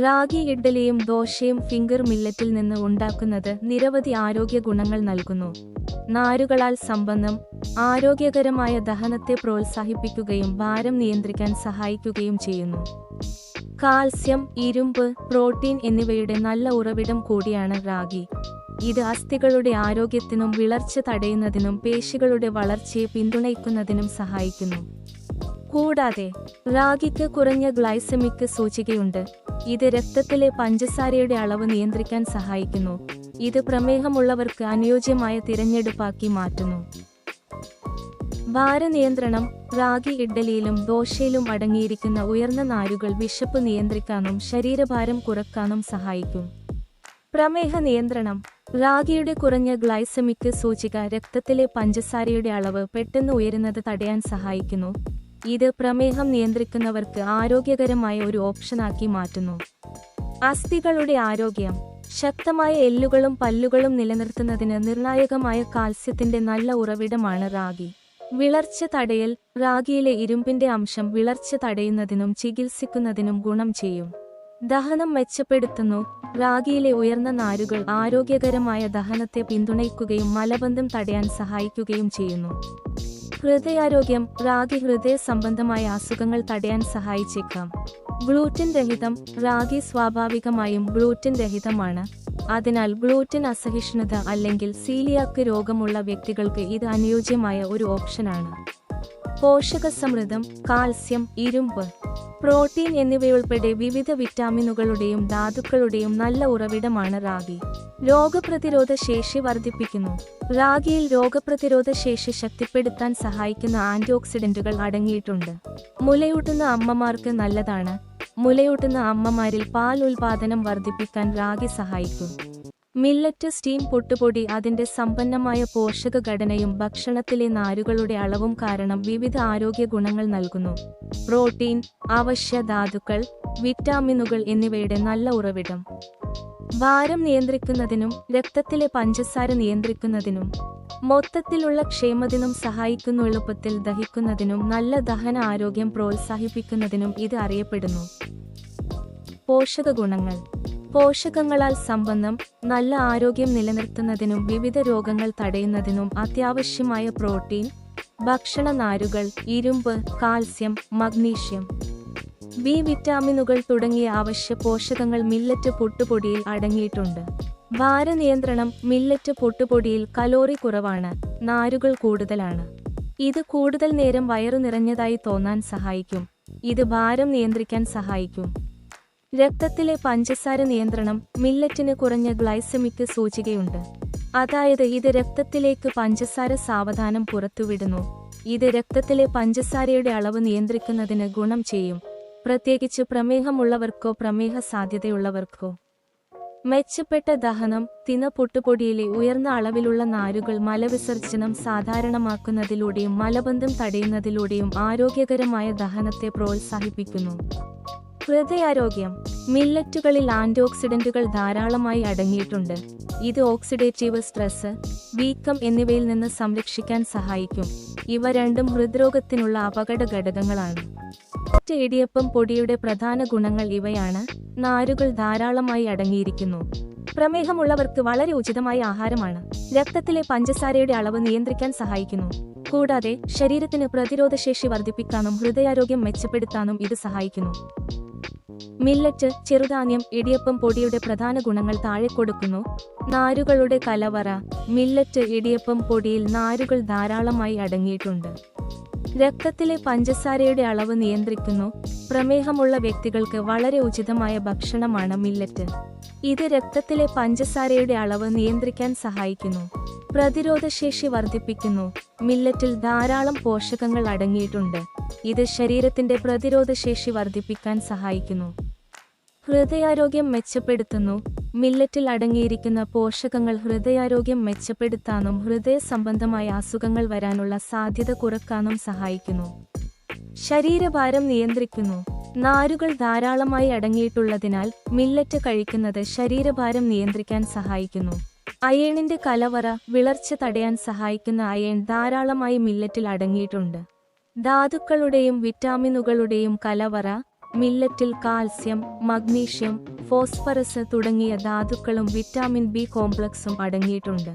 റാഗി ഇഡ്ഡലിയും ദോശയും ഫിംഗർ മില്ലറ്റിൽ നിന്ന് ഉണ്ടാക്കുന്നത് നിരവധി ആരോഗ്യ ഗുണങ്ങൾ നൽകുന്നു. നാരുകളാൽ സമ്പന്നം ആരോഗ്യകരമായ ദഹനത്തെ പ്രോത്സാഹിപ്പിക്കുകയും ഭാരം നിയന്ത്രിക്കാൻ സഹായിക്കുകയും ചെയ്യുന്നു. കാൽസ്യം ഇരുമ്പ് പ്രോട്ടീൻ എന്നിവയുടെ നല്ല ഉറവിടം കൂടിയാണ് റാഗി. ഇത് അസ്ഥികളുടെ ആരോഗ്യത്തിനും വിളർച്ച തടയുന്നതിനും പേശികളുടെ വളർച്ചയെ പിന്തുണയ്ക്കുന്നതിനും സഹായിക്കുന്നു. കൂടാതെ റാഗിക്ക് കുറഞ്ഞ ഗ്ലൈസമിക് സൂചികയുണ്ട്. ഇത് രക്തത്തിലെ പഞ്ചസാരയുടെ അളവ് നിയന്ത്രിക്കാൻ സഹായിക്കുന്നു. ഇത് പ്രമേഹമുള്ളവർക്ക് അനുയോജ്യമായ തിരഞ്ഞെടുപ്പാക്കി മാറ്റുന്നു. ഭാരനിയന്ത്രണം റാഗി ഇഡ്ഡലിയിലും ദോശയിലും അടങ്ങിയിരിക്കുന്ന ഉയർന്ന നാരുകൾ വിശപ്പ് നിയന്ത്രിക്കാനും ശരീരഭാരം കുറക്കാനും സഹായിക്കും. പ്രമേഹ നിയന്ത്രണം റാഗിയുടെ കുറഞ്ഞ ഗ്ലൈസമിക് സൂചിക രക്തത്തിലെ പഞ്ചസാരയുടെ അളവ് പെട്ടെന്ന് ഉയരുന്നത് തടയാൻ സഹായിക്കുന്നു. ഇത് പ്രമേഹം നിയന്ത്രിക്കുന്നവർക്ക് ആരോഗ്യകരമായ ഒരു ഓപ്ഷനാക്കി മാറ്റുന്നു. അസ്ഥികളുടെ ആരോഗ്യം. ശക്തമായ എല്ലുകളും പല്ലുകളും നിലനിർത്തുന്നതിന് നിർണായകമായ കാൽസ്യത്തിന്റെ നല്ല ഉറവിടമാണ് റാഗി. വിളർച്ച തടയൽ. റാഗിയിലെ ഇരുമ്പിന്റെ അംശം വിളർച്ച തടയുന്നതിനും ചികിത്സിക്കുന്നതിനും ഗുണം ചെയ്യും. ദഹനം മെച്ചപ്പെടുത്തുന്നു. റാഗിയിലെ ഉയർന്ന നാരുകൾ ആരോഗ്യകരമായ ദഹനത്തെ പിന്തുണയ്ക്കുകയും മലബന്ധം തടയാൻ സഹായിക്കുകയും ചെയ്യുന്നു. ഹൃദയാരോഗ്യം റാഗി ഹൃദയ സംബന്ധമായ അസുഖങ്ങൾ തടയാൻ സഹായിച്ചേക്കാം. ഗ്ലൂറ്റിൻ രഹിതം റാഗി സ്വാഭാവികമായും ഗ്ലൂറ്റിൻ രഹിതമാണ്. അതിനാൽ ഗ്ലൂറ്റിൻ അസഹിഷ്ണുത അല്ലെങ്കിൽ സീലിയാക്ക് രോഗമുള്ള വ്യക്തികൾക്ക് ഇത് അനുയോജ്യമായ ഒരു ഓപ്ഷനാണ്. പോഷകസമൃദ്ധം കാൽസ്യം ഇരുമ്പ് പ്രോട്ടീൻ എന്നിവയുൾപ്പെടെ വിവിധ വിറ്റാമിനുകളുടെയും ധാതുക്കളുടെയും നല്ല ഉറവിടമാണ് റാഗി. രോഗപ്രതിരോധ ശേഷി വർദ്ധിപ്പിക്കുന്നു. റാഗിയിൽ രോഗപ്രതിരോധ ശേഷി ശക്തിപ്പെടുത്താൻ സഹായിക്കുന്ന ആന്റിഓക്സിഡന്റുകൾ അടങ്ങിയിട്ടുണ്ട്. മുലയൂട്ടുന്ന അമ്മമാർക്ക് നല്ലതാണ്. മുലയൂട്ടുന്ന അമ്മമാരിൽ പാൽ ഉൽപാദനം വർദ്ധിപ്പിക്കാൻ റാഗി സഹായിക്കും. മില്ലറ്റ് സ്റ്റീം പൊട്ടുപൊടി അതിന്റെ സമ്പന്നമായ പോഷക ഘടനയും ഭക്ഷണത്തിലെ നാരുകളുടെ അളവും കാരണം വിവിധ ആരോഗ്യ ഗുണങ്ങൾ നൽകുന്നു. പ്രോട്ടീൻ അവശ്യ ധാതുക്കൾ വിറ്റാമിനുകൾ എന്നിവയുടെ നല്ല ഉറവിടം. ഭാരം നിയന്ത്രിക്കുന്നതിനും രക്തത്തിലെ പഞ്ചസാര നിയന്ത്രിക്കുന്നതിനും മൊത്തത്തിലുള്ള ക്ഷേമത്തിനും സഹായിക്കുന്ന എളുപ്പത്തിൽ ദഹിക്കുന്നതിനും നല്ല ദഹന ആരോഗ്യം പ്രോത്സാഹിപ്പിക്കുന്നതിനും ഇത് അറിയപ്പെടുന്നു. പോഷക ഗുണങ്ങൾ. പോഷകങ്ങളാൽ സമ്പന്നം നല്ല ആരോഗ്യം നിലനിർത്തുന്നതിനും വിവിധ രോഗങ്ങൾ തടയുന്നതിനും അത്യാവശ്യമായ പ്രോട്ടീൻ ഭക്ഷണ നാരുകൾ ഇരുമ്പ് കാൽസ്യം മഗ്നീഷ്യം. ബി വിറ്റാമിനുകൾ തുടങ്ങിയ അവശ്യ പോഷകങ്ങൾ മില്ലറ്റ് പൊട്ടുപൊടിയിൽ അടങ്ങിയിട്ടുണ്ട്. ഭാരനിയന്ത്രണം മില്ലറ്റ് പൊട്ടുപൊടിയിൽ കലോറി കുറവാണ് നാരുകൾ കൂടുതലാണ്. ഇത് കൂടുതൽ നേരം വയറു നിറഞ്ഞതായി തോന്നാൻ സഹായിക്കും. ഇത് ഭാരം നിയന്ത്രിക്കാൻ സഹായിക്കും. രക്തത്തിലെ പഞ്ചസാര നിയന്ത്രണം മില്ലറ്റിന് കുറഞ്ഞ ഗ്ലൈസമിക് സൂചികയുണ്ട്. അതായത് ഇത് രക്തത്തിലേക്ക് പഞ്ചസാര സാവധാനം പുറത്തുവിടുന്നു. ഇത് രക്തത്തിലെ പഞ്ചസാരയുടെ അളവ് നിയന്ത്രിക്കുന്നതിന് ഗുണം ചെയ്യും. പ്രത്യേകിച്ച് പ്രമേഹമുള്ളവർക്കോ പ്രമേഹ സാധ്യതയുള്ളവർക്കോ. മെച്ചപ്പെട്ട ദഹനം തിന പൊട്ടുപൊടിയിലെ ഉയർന്ന അളവിലുള്ള നാരുകൾ മലവിസർജനം സാധാരണമാക്കുന്നതിലൂടെയും മലബന്ധം തടയുന്നതിലൂടെയും ആരോഗ്യകരമായ ദഹനത്തെ പ്രോത്സാഹിപ്പിക്കുന്നു. ഹൃദയാരോഗ്യം. മില്ലറ്റുകളിൽ ആന്റിഓക്സിഡന്റുകൾ ധാരാളമായി അടങ്ങിയിട്ടുണ്ട്. ഇത് ഓക്സിഡേറ്റീവ് സ്ട്രെസ് വീക്കം എന്നിവയിൽ നിന്ന് സംരക്ഷിക്കാൻ സഹായിക്കും. ഇവ രണ്ടും ഹൃദ്രോഗത്തിനുള്ള അപകട ഘടകങ്ങളാണ്. ഇടിയപ്പം പൊടിയുടെ പ്രധാന ഗുണങ്ങൾ ഇവയാണ്. നാരുകൾ ധാരാളമായി അടങ്ങിയിരിക്കുന്നു. പ്രമേഹമുള്ളവർക്ക് വളരെ ഉചിതമായ ആഹാരമാണ്. രക്തത്തിലെ പഞ്ചസാരയുടെ അളവ് നിയന്ത്രിക്കാൻ സഹായിക്കുന്നു. കൂടാതെ ശരീരത്തിന് പ്രതിരോധശേഷി വർദ്ധിപ്പിക്കാനും ഹൃദയാരോഗ്യം മെച്ചപ്പെടുത്താനും ഇത് സഹായിക്കുന്നു. മില്ലറ്റ് ചെറുധാന്യം ഇടിയപ്പം പൊടിയുടെ പ്രധാന ഗുണങ്ങൾ താഴെ കൊടുക്കുന്നു. നാരുകളുടെ കലവറ. മില്ലറ്റ് ഇടിയപ്പം പൊടിയിൽ നാരുകൾ ധാരാളമായി അടങ്ങിയിട്ടുണ്ട്. രക്തത്തിലെ പഞ്ചസാരയുടെ അളവ് നിയന്ത്രിക്കുന്നു. പ്രമേഹമുള്ള വ്യക്തികൾക്ക് വളരെ ഉചിതമായ ഭക്ഷണമാണ് മില്ലറ്റ്. ഇത് രക്തത്തിലെ പഞ്ചസാരയുടെ അളവ് നിയന്ത്രിക്കാൻ സഹായിക്കുന്നു. പ്രതിരോധശേഷി വർദ്ധിപ്പിക്കുന്നു. മില്ലറ്റിൽ ധാരാളം പോഷകങ്ങൾ അടങ്ങിയിട്ടുണ്ട്. ഇത് ശരീരത്തിന്റെ പ്രതിരോധശേഷി വർദ്ധിപ്പിക്കാൻ സഹായിക്കുന്നു. ഹൃദയാരോഗ്യം മെച്ചപ്പെടുത്തുന്നു. മില്ലറ്റിൽ അടങ്ങിയിരിക്കുന്ന പോഷകങ്ങൾ ഹൃദയാരോഗ്യം മെച്ചപ്പെടുത്താനും ഹൃദയ സംബന്ധമായ അസുഖങ്ങൾ വരാനുള്ള സാധ്യത കുറക്കാനും സഹായിക്കുന്നു. ശരീരഭാരം നിയന്ത്രിക്കുന്നു. നാരുകൾ ധാരാളമായി അടങ്ങിയിട്ടുള്ളതിനാൽ മില്ലറ്റ് കഴിക്കുന്നത് ശരീരഭാരം നിയന്ത്രിക്കാൻ സഹായിക്കുന്നു. അയേണിന്റെ കലവറ വിളർച്ച തടയാൻ സഹായിക്കുന്ന അയേൺ ധാരാളമായി മില്ലറ്റിൽ അടങ്ങിയിട്ടുണ്ട്. ധാതുക്കളുടെയും വിറ്റാമിനുകളുടെയും കലവറ മില്ലറ്റിൽ കാൽസ്യം മഗ്നീഷ്യം ഫോസ്ഫറസ് തുടങ്ങിയ ധാതുക്കളും വിറ്റാമിൻ ബി കോംപ്ലക്സും അടങ്ങിയിട്ടുണ്ട്.